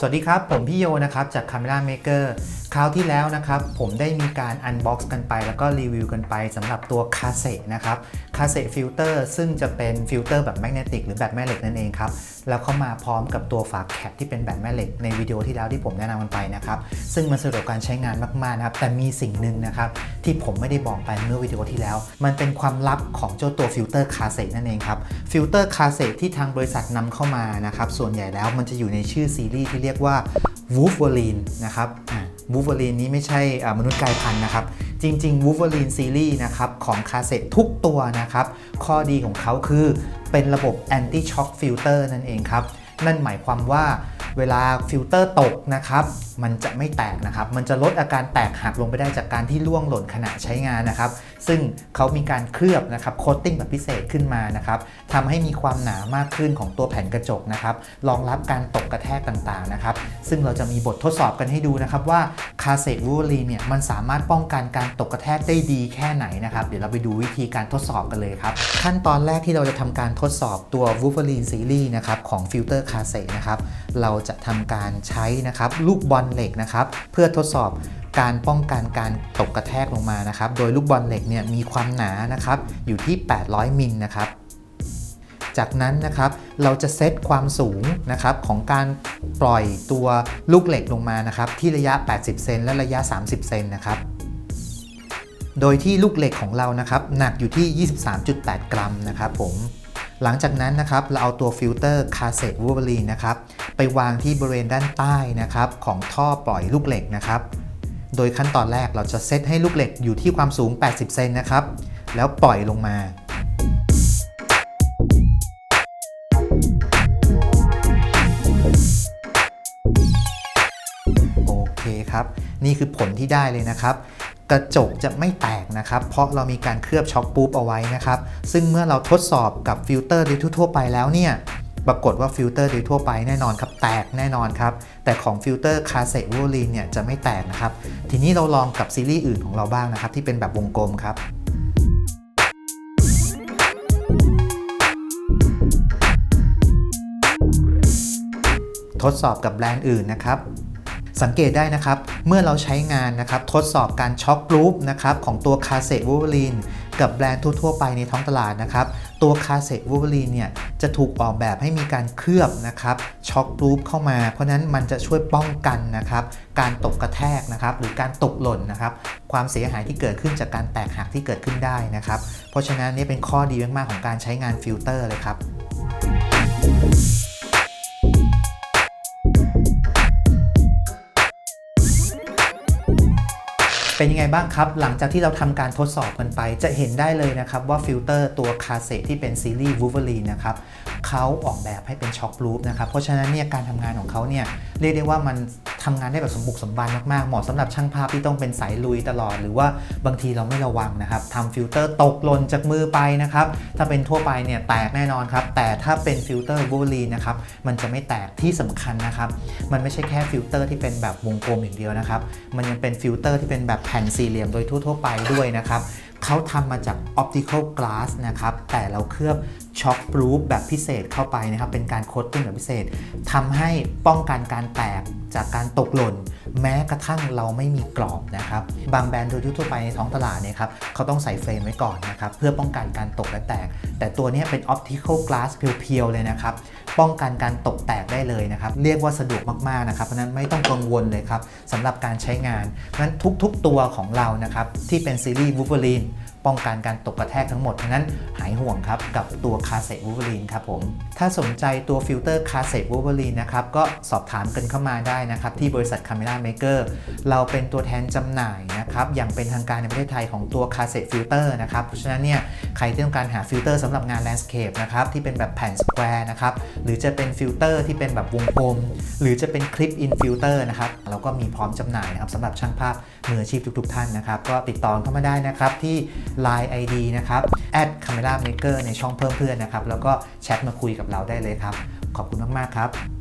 สวัสดีครับ ผมพี่โยนะครับ จาก Camera Maker ราวที่แล้วนะครับผมได้มีการ Unbox กันไป แล้วก็รีวิวกันไปสำหรับตัวคาเซนะครับคาเซฟิลเตอร์ซึ่งจะเป็นฟิลเตอร์แบบแมกเนติกหรือแบบแม่เหล็กนั่นเองครับแล้วเข้ามาพร้อมกับตัวฝาแคปที่เป็นแบบแม่เหล็กในวิดีโอที่แล้วที่ผมแนะนำกันไปนะครับซึ่งมันสะดวกการใช้งานมากๆนะครับแต่มีสิ่งหนึ่งนะครับที่ผมไม่ได้บอกไปเมื่อวิดีโอที่แล้ว มันเป็นความลับของเจ้าตัวฟิลเตอร์คาเซนั่นเองครับฟิลเตอร์คาเซที่ทางบริษัทนำเข้ามานะครับส่วนใหญ่แล้วมันจะอยู่ในชื่อซีรีส์ที่เรียกว่า Wolverine นะครับ วูฟเวอรีนนี้ไม่ใช่มนุษย์กายพันธุ์นะครับ จริงๆวูฟเวอรีนซีรีส์นะครับของคาเซทุกตัวนะครับ ข้อดีของเขาคือเป็นระบบแอนตี้ช็อคฟิลเตอร์นั่นเองครับ นั่นหมายความว่า เวลาฟิลเตอร์ตกนะครับ มันจะไม่แตกนะครับ มันจะลดอาการแตกหักลงไปได้จากการที่ล่วงหล่นขณะใช้งานนะครับ ซึ่งเขามีการเคลือบนะครับโคตติ้งแบบพิเศษขึ้นมานะครับทำให้มีความหนามากขึ้นของตัวแผ่นกระจกนะครับ รองรับการตกกระแทกต่างๆนะครับ ซึ่งเราจะมีบททดสอบกันให้ดูนะครับว่าคาเซตวูลีเนี่ยมันสามารถป้องกันการตกกระแทกได้ดีแค่ไหนนะครับ เดี๋ยวเราไปดูวิธีการทดสอบกันเลยครับ ขั้นตอนแรกที่เราจะทำการทดสอบตัว w o l v e r i n e Series นะครับของฟิลเตอร์คาเซนะครับเราจะทำการใช้นะครับลูกบอลเหล็กนะครับเพื่อทดสอบการป้องกันการตกกระแทกลงมานะครับ โดยลูกบอลเหล็กเนี่ยมีความหนานะครับอยู่ที่ 800 มิลนะครับจากนั้นนะครับเราจะเซตความสูงนะครับของการปล่อยตัวลูกเหล็กลงมานะครับที่ระยะ 80 เซนและระยะ 30 เซนนะครับโดยที่ลูกเหล็กของเรานะครับหนักอยู่ที่ 23.8 กรัมนะครับผมหลังจากนั้นนะครับเราเอาตัวฟิลเตอร์คาเซตวูเวอรีนะครับ ไปวางที่บริเวณด้านใต้นะครับของท่อปล่อยลูกเหล็กนะครับโดยขั้นตอนแรกเราจะเซตให้ลูกเหล็กอยู่ที่ความสูง 80 เซนนะครับ แล้วปล่อยลงมา โอเคครับ นี่คือผลที่ได้เลยนะครับ กระจกจะไม่แตกนะครับ เพราะเรามีการเคลือบช็อคปุ๊บเอาไว้นะครับ ซึ่งเมื่อเราทดสอบกับฟิลเตอร์ดยทั่วไปแล้วเนี่ย ปรากฏว่าฟิลเตอร์โดยทั่วไปแน่นอนครับแตกแน่นอนครับ แต่ของฟิลเตอร์คาเซตวูลีนเนี่ยจะไม่แตกนะครับ ทีนี้เราลองกับซีรีส์อื่นของเราบ้างนะครับ ที่เป็นแบบวงกลมครับทดสอบกับแบรนด์อื่นนะครับ สังเกตได้นะครับ เมื่อเราใช้งานนะครับ ทดสอบการช็อคลูปนะครับของตัวคาเซตวูลีนกับแบรนด์ทั่วๆไปในท้องตลาดนะครับ ตัวคาเซตวูเวอรีนเนี่ยจะถูกออกแบบให้มีการเคลือบนะครับช็อครูปเข้ามา เพราะนั้นมันจะช่วยป้องกันนะครับการตกกระแทกนะครับหรือการตกหล่นนะครับความเสียหายที่เกิดขึ้นจากการแตกหักที่เกิดขึ้นได้นะครับ เพราะฉะนั้นนี่เป็นข้อดีมากๆของการใช้งานฟิลเตอร์เลยครับ เป็นยังไงบ้างครับ หลังจากที่เราทำการทดสอบกันไป จะเห็นได้เลยนะครับว่าฟิลเตอร์ตัวคาเซที่เป็นซีรีส์วูเวอรีนะครับเขาออกแบบให้เป็นช็อคลูปนะครับ เพราะฉะนั้นเนี่ยการทำงานของเขาเนี่ยเรียกได้ว่ามันทำงานได้แบบสมบุกสมบันมากๆ เหมาะสำหรับช่างภาพที่ต้องเป็นสายลุยตลอด หรือว่าบางทีเราไม่ระวังนะครับทำฟิลเตอร์ตกหล่นจากมือไปนะครับ ถ้าเป็นทั่วไปเนี่ยแตกแน่นอนครับ แต่ถ้าเป็นฟิลเตอร์ Wolverine นะครับ มันจะไม่แตกที่สำคัญนะครับ มันไม่ใช่แค่ฟิลเตอร์ที่เป็นแบบวงกลมอย่างเดียวนะครับ มันยังเป็นฟิลเตอร์ที่เป็นแบบแผ่นสี่เหลี่ยมโดยทั่ว ๆ ไปด้วยนะครับเขาทำมาจาก optical glass นะครับ แต่เราเคลือบ ช็อค r รูฟแบบพิเศษเข้าไปนะครับ เป็นการโคตติ้งแบบพิเศษทำให้ป้องกันการแตกจากการตกหล่น แม้กระทั่งเราไม่มีกรอบนะครับ บางแบรนด์โดยทั่วไปในท้องตลาดเนี่ยครับเขาต้องใส่เฟรมไว้ก่อนนะครับ เพื่อป้องกันการตกและแตก แต่ตัวนี้เป็น optical glass เพียวๆเลยนะครับ ป้องกันการตกแตกได้เลยนะครับ เรียกว่าสะดวกมากๆนะครับ เพราะนั้นไม่ต้องกังวลเลยครับสำหรับการใช้งานเพราะฉะนั้นทุกๆตัวของเรานะครับที่เป็นซีรีส์ Wolverine ป้องกันการตกกระแทกทั้งหมดเพราะนั้นหายห่วงครับกับตัวคาเซตวูเวอรีนครับผมถ้าสนใจตัวฟิลเตอร์คาเซตวูเวอรีนนะครับก็สอบถามกันเข้ามาได้นะครับที่บริษัท Camera Maker เราเป็นตัวแทนจำหน่ายนะครับอย่างเป็นทางการในประเทศไทยของตัวคาเซตฟิลเตอร์นะครับเพราะฉะนั้นเนี่ยใครที่ต้องการหาฟิลเตอร์สำหรับงานแลนด์สเคปนะครับที่เป็นแบบแผ่นสแควร์นะครับหรือจะเป็นฟิลเตอร์ที่เป็นแบบวงกลมหรือจะเป็นคลิปอินฟิลเตอร์นะครับเราก็มีพร้อมจำหน่ายนะครับสำหรับช่างภาพมืออาชีพทุกๆท่านนะครับก็ติดต่อเข้ามาได้นะครับที่ Line ID นะครับ camera maker ในช่องเพิ่มเพื่อนนะครับ แล้วก็แชทมาคุยกับเราได้เลยครับ ขอบคุณมาก ๆ ครับ